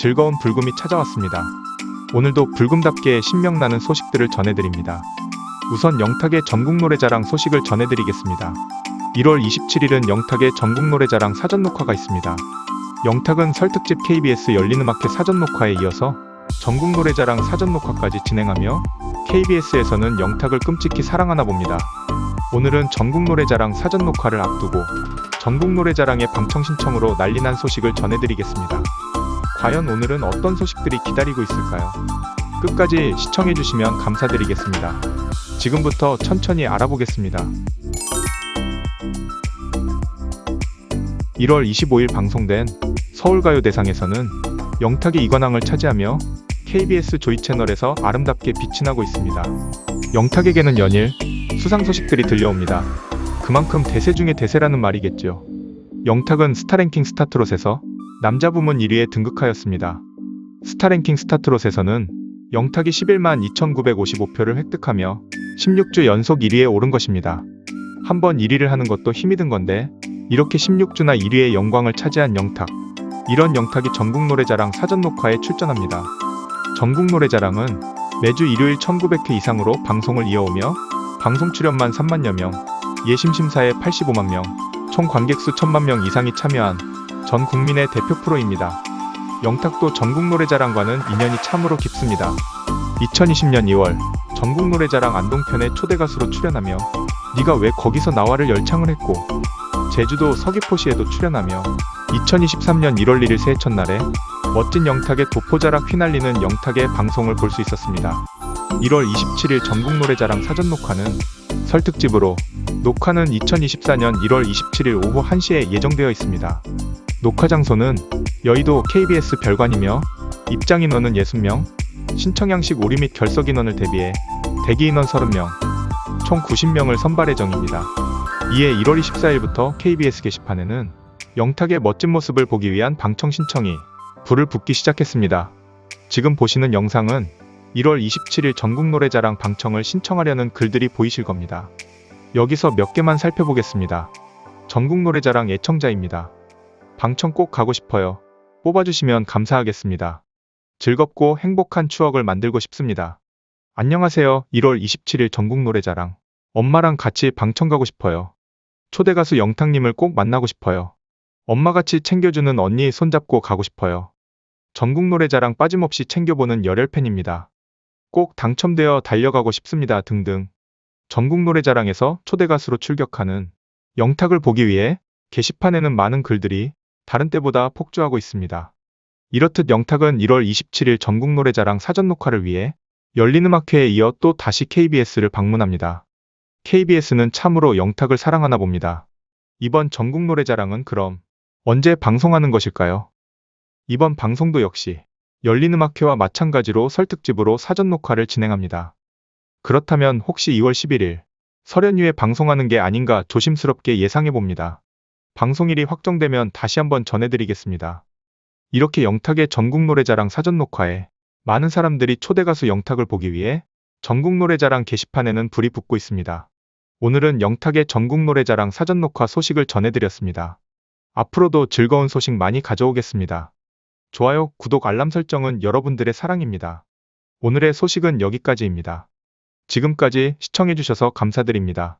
즐거운 불금이 찾아왔습니다. 오늘도 불금답게 신명나는 소식들을 전해드립니다. 우선 영탁의 전국 노래자랑 소식을 전해드리겠습니다. 1월 27일은 영탁의 전국 노래자랑 사전 녹화가 있습니다. 영탁은 설특집 KBS 열린음악회 사전 녹화에 이어서 전국 노래자랑 사전 녹화까지 진행하며 KBS에서는 영탁을 끔찍히 사랑하나 봅니다. 오늘은 전국 노래자랑 사전 녹화를 앞두고 전국 노래자랑의 방청 신청으로 난리난 소식을 전해드리겠습니다. 과연 오늘은 어떤 소식들이 기다리고 있을까요? 끝까지 시청해주시면 감사드리겠습니다. 지금부터 천천히 알아보겠습니다. 1월 25일 방송된 서울가요 대상에서는 영탁이 이관왕을 차지하며 KBS 조이 채널에서 아름답게 빛이 나고 있습니다. 영탁에게는 연일 수상 소식들이 들려옵니다. 그만큼 대세 중의 대세라는 말이겠죠. 영탁은 스타랭킹 스타트롯에서 남자 부문 1위에 등극하였습니다. 스타랭킹 스타트롯에서는 영탁이 11만 2,955표를 획득하며 16주 연속 1위에 오른 것입니다. 한 번 1위를 하는 것도 힘이 든 건데 이렇게 16주나 1위의 영광을 차지한 영탁. 이런 영탁이 전국 노래자랑 사전 녹화에 출전합니다. 전국 노래자랑은 매주 일요일 1900회 이상으로 방송을 이어오며 방송 출연만 3만여 명, 예심 심사에 85만 명, 총 관객수 1000만 명 이상이 참여한 전 국민의 대표 프로입니다. 영탁도 전국 노래자랑과는 인연이 참으로 깊습니다. 2020년 2월 전국 노래자랑 안동편에 초대 가수로 출연하며 네가 왜 거기서 나와를 열창을 했고 제주도 서귀포시에도 출연하며 2023년 1월 1일 새해 첫날에 멋진 영탁의 도포자락 휘날리는 영탁의 방송을 볼 수 있었습니다. 1월 27일 전국 노래자랑 사전 녹화는 설특집으로 녹화는 2024년 1월 27일 오후 1시에 예정되어 있습니다. 녹화 장소는 여의도 KBS 별관이며 입장 인원은 60명, 신청 양식 오리 및 결석 인원을 대비해 대기 인원 30명, 총 90명을 선발 예정입니다. 이에 1월 24일부터 KBS 게시판에는 영탁의 멋진 모습을 보기 위한 방청 신청이 불을 붙기 시작했습니다. 지금 보시는 영상은 1월 27일 전국 노래자랑 방청을 신청하려는 글들이 보이실 겁니다. 여기서 몇 개만 살펴보겠습니다. 전국 노래자랑 애청자입니다. 방청 꼭 가고 싶어요. 뽑아주시면 감사하겠습니다. 즐겁고 행복한 추억을 만들고 싶습니다. 안녕하세요. 1월 27일 전국 노래자랑. 엄마랑 같이 방청 가고 싶어요. 초대 가수 영탁님을 꼭 만나고 싶어요. 엄마같이 챙겨주는 언니 손잡고 가고 싶어요. 전국 노래자랑 빠짐없이 챙겨보는 열혈 팬입니다. 꼭 당첨되어 달려가고 싶습니다. 등등. 전국 노래자랑에서 초대 가수로 출격하는 영탁을 보기 위해 게시판에는 많은 글들이 다른 때보다 폭주하고 있습니다. 이렇듯 영탁은 1월 27일 전국 노래자랑 사전 녹화를 위해 열린음악회에 이어 또 다시 KBS를 방문합니다. KBS는 참으로 영탁을 사랑하나 봅니다. 이번 전국 노래자랑은 그럼 언제 방송하는 것일까요? 이번 방송도 역시 열린음악회와 마찬가지로 설특집으로 사전 녹화를 진행합니다. 그렇다면 혹시 2월 11일 설연휴에 방송하는 게 아닌가 조심스럽게 예상해 봅니다. 방송일이 확정되면 다시 한번 전해드리겠습니다. 이렇게 영탁의 전국 노래자랑 사전 녹화에 많은 사람들이 초대 가수 영탁을 보기 위해 전국 노래자랑 게시판에는 불이 붙고 있습니다. 오늘은 영탁의 전국 노래자랑 사전 녹화 소식을 전해드렸습니다. 앞으로도 즐거운 소식 많이 가져오겠습니다. 좋아요, 구독, 알람 설정은 여러분들의 사랑입니다. 오늘의 소식은 여기까지입니다. 지금까지 시청해주셔서 감사드립니다.